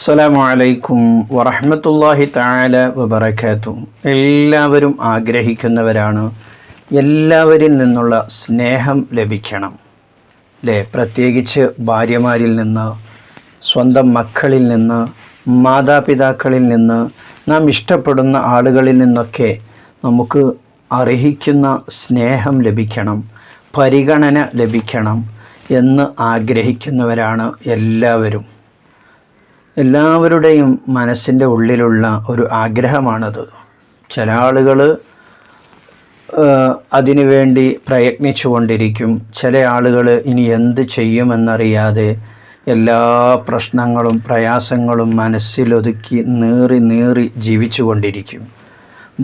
അസ്സലാമു അലൈക്കും വറഹമത്തല്ലാഹി താല വബറക്കാത്തു എല്ലാവരും ആഗ്രഹിക്കുന്നവരാണ്. എല്ലാവരിൽ നിന്നുള്ള സ്നേഹം ലഭിക്കണം. അല്ലേ പ്രത്യേകിച്ച് ഭാര്യമാരിൽ നിന്ന് സ്വന്തം മക്കളിൽ നിന്ന് മാതാപിതാക്കളിൽ നിന്ന് നാം ഇഷ്ടപ്പെടുന്ന ആളുകളിൽ നിന്നൊക്കെ നമുക്ക് അർഹിക്കുന്ന സ്നേഹം ലഭിക്കണം പരിഗണന ലഭിക്കണം എന്ന് ആഗ്രഹിക്കുന്നവരാണ് എല്ലാവരും. എല്ലാവരുടെയും മനസ്സിന്റെ ഉള്ളിലുള്ള ഒരു ആഗ്രഹമാണത്. ചില ആളുകൾ അതിനുവേണ്ടി പ്രയത്നിച്ചു കൊണ്ടിരിക്കും ചില ആളുകൾ ഇനി എന്ത് ചെയ്യുമെന്നറിയാതെ എല്ലാ പ്രശ്നങ്ങളും പ്രയാസങ്ങളും മനസ്സിലൊതുക്കി നീറി നീറി ജീവിച്ചു കൊണ്ടിരിക്കും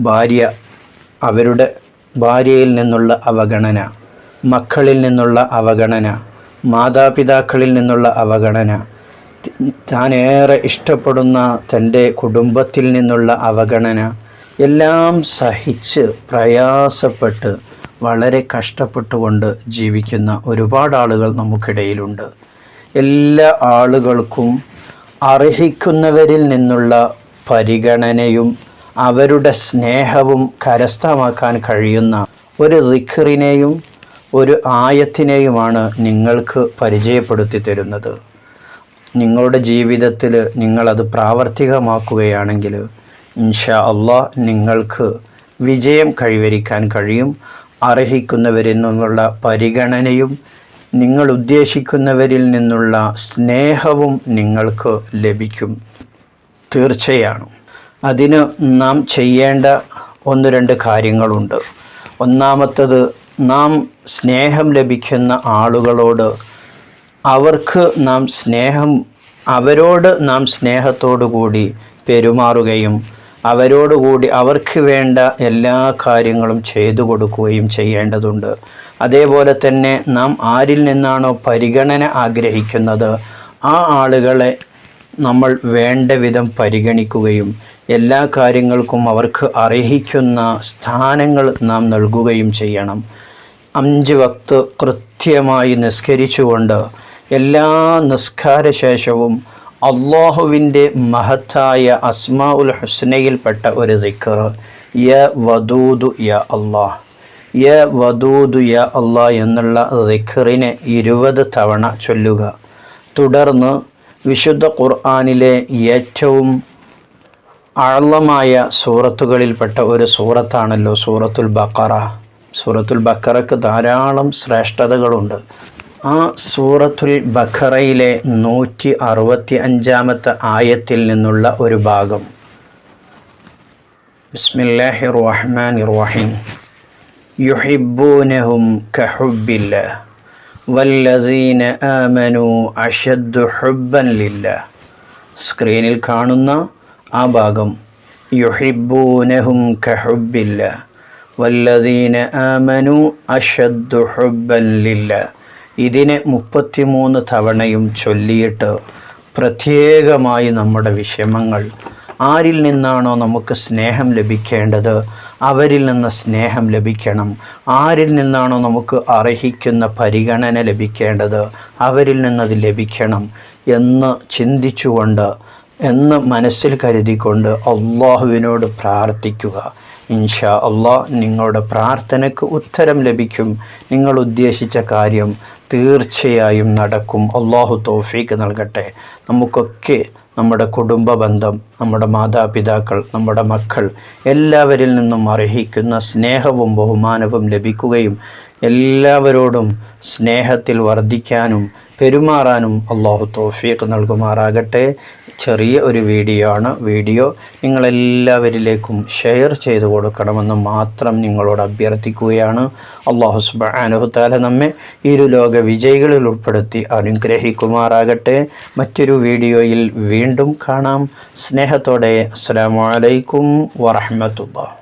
ഭാര്യ അവരുടെ ഭാര്യയിൽ നിന്നുള്ള അവഗണന മക്കളിൽ നിന്നുള്ള അവഗണന മാതാപിതാക്കളിൽ നിന്നുള്ള അവഗണന താൻ ഏറെ ഇഷ്ടപ്പെടുന്ന തന്റെ കുടുംബത്തിൽ നിന്നുള്ള അവഗണന എല്ലാം സഹിച്ച് പ്രയാസപ്പെട്ട് വളരെ കഷ്ടപ്പെട്ടുകൊണ്ട് ജീവിക്കുന്ന ഒരുപാട് ആളുകൾ നമുക്കിടയിലുണ്ട്. എല്ലാ ആളുകൾക്കും അർഹിക്കുന്നവരിൽ നിന്നുള്ള പരിഗണനയും അവരുടെ സ്നേഹവും കരസ്ഥമാക്കാൻ കഴിയുന്ന ഒരു റിഖറിനെയും ഒരു ആയത്തിനെയുമാണ് നിങ്ങൾക്ക് പരിചയപ്പെടുത്തി തരുന്നത്. നിങ്ങളുടെ ജീവിതത്തിൽ നിങ്ങളത് പ്രാവർത്തികമാക്കുകയാണെങ്കിൽ ഇൻഷാ അള്ളാ നിങ്ങൾക്ക് വിജയം കൈവരിക്കാൻ കഴിയും. അർഹിക്കുന്നവരിൽ നിന്നുള്ള പരിഗണനയും നിങ്ങൾ ഉദ്ദേശിക്കുന്നവരിൽ നിന്നുള്ള സ്നേഹവും നിങ്ങൾക്ക് ലഭിക്കും. തീർച്ചയാണ് അതിന് നാം ചെയ്യേണ്ട ഒന്ന് രണ്ട് കാര്യങ്ങളുണ്ട്. ഒന്നാമത്തത് നാം സ്നേഹം ലഭിക്കുന്ന ആളുകളോട് അവർക്ക് നാം സ്നേഹം അവരോട് നാം സ്നേഹത്തോടു കൂടി പെരുമാറുകയും അവരോടുകൂടി അവർക്ക് വേണ്ട എല്ലാ കാര്യങ്ങളും ചെയ്തു കൊടുക്കുകയും ചെയ്യേണ്ടതുണ്ട്. അതേപോലെ തന്നെ നാം ആരിൽ നിന്നാണോ പരിഗണന ആഗ്രഹിക്കുന്നത് ആ ആളുകളെ നമ്മൾ വേണ്ട വിധം പരിഗണിക്കുകയും എല്ലാ കാര്യങ്ങൾക്കും അവർക്ക് അർഹിക്കുന്ന സ്ഥാനങ്ങൾ നാം നൽകുകയും ചെയ്യണം. അഞ്ച് വക്ത് കൃത്യമായി നിസ്കരിച്ചുകൊണ്ട് എല്ലാ നിസ്കാരശേഷവും അള്ളാഹുവിന്റെ മഹത്തായ അസ്മാ ഉൽ ഹുസ്നയിൽപ്പെട്ട ഒരു ദിക്കർ യ വദൂദു യ അള്ളാഹ്. യ വദൂദു യ അള്ളാഹ് എന്നുള്ള ദിക്കറിനെ ഇരുപത് തവണ ചൊല്ലുക. തുടർന്ന് വിശുദ്ധ ഖുർആാനിലെ ഏറ്റവും ആഴമായ സൂറത്തുകളിൽപ്പെട്ട ഒരു സൂറത്താണല്ലോ സൂറത്തുൽ ബക്കറ സൂറത്തുൽ ബക്കറക്ക് ധാരാളം ശ്രേഷ്ഠതകളുണ്ട്. ആ സൂറത്തുൽ ബഖറയിലെ നൂറ്റി അറുപത്തി അഞ്ചാമത്തെ ആയത്തിൽ നിന്നുള്ള ഒരു ഭാഗം. ബിസ്മില്ലാഹി റഹ്മാൻ റഹീം യുഹിബൂനഹും കഹുബില്ല വല്ലദീന ആമനു അഷദ്ദു ഹുബ്ബൻ ലില്ല സ്ക്രീനിൽ കാണുന്ന ആ ഭാഗം. യുഹിബൂനഹും കഹുബില്ല വല്ലദീന ആമനു അഷദ്ദു ഹുബ്ബൻ ലില്ല ഇതിനെ മുപ്പത്തിമൂന്ന് തവണയും ചൊല്ലിയിട്ട് പ്രത്യേകമായി നമ്മുടെ വിഷമങ്ങൾ. ആരിൽ നിന്നാണോ നമുക്ക് സ്നേഹം ലഭിക്കേണ്ടത്? അവരിൽ നിന്ന് സ്നേഹം ലഭിക്കണം. ആരിൽ നിന്നാണോ നമുക്ക് അർഹിക്കുന്ന പരിഗണന ലഭിക്കേണ്ടത്? അവരിൽ നിന്നത് ലഭിക്കണം എന്ന് ചിന്തിച്ചുകൊണ്ട് എന്ന് മനസ്സിൽ കരുതിക്കൊണ്ട് അള്ളാഹുവിനോട് പ്രാർത്ഥിക്കുക. ഇൻഷാ അള്ളാഹ് നിങ്ങളുടെ പ്രാർത്ഥനയ്ക്ക് ഉത്തരം ലഭിക്കും. നിങ്ങൾ ഉദ്ദേശിച്ച കാര്യം തീർച്ചയായും നടക്കും. അള്ളാഹു തോഫീക്ക് നൽകട്ടെ. നമുക്കൊക്കെ നമ്മുടെ കുടുംബ ബന്ധം നമ്മുടെ മാതാപിതാക്കൾ നമ്മുടെ മക്കൾ എല്ലാവരിൽ നിന്നും അർഹിക്കുന്ന സ്നേഹവും ബഹുമാനവും ലഭിക്കുകയും എല്ലാവരോടും സ്നേഹത്തിൽ വർദ്ധിക്കാനും പെരുമാറാനും അള്ളാഹു തോഫീക്ക് നൽകുമാറാകട്ടെ. ചെറിയ ഒരു വീഡിയോ ആണ്. വീഡിയോ നിങ്ങളെല്ലാവരിലേക്കും ഷെയർ ചെയ്തു കൊടുക്കണമെന്ന് മാത്രം നിങ്ങളോട് അഭ്യർത്ഥിക്കുകയാണ്. അള്ളാഹു സുബാനുഹത്താല നമ്മെ ഇരു ലോക വിജയികളിൽ ഉൾപ്പെടുത്തി അനുഗ്രഹിക്കുമാറാകട്ടെ. മറ്റൊരു വീഡിയോയിൽ വീണ്ടും കാണാം. സ്നേഹത്തോടെ അസ്സാം വലൈക്കും വറഹമത്തുള്ള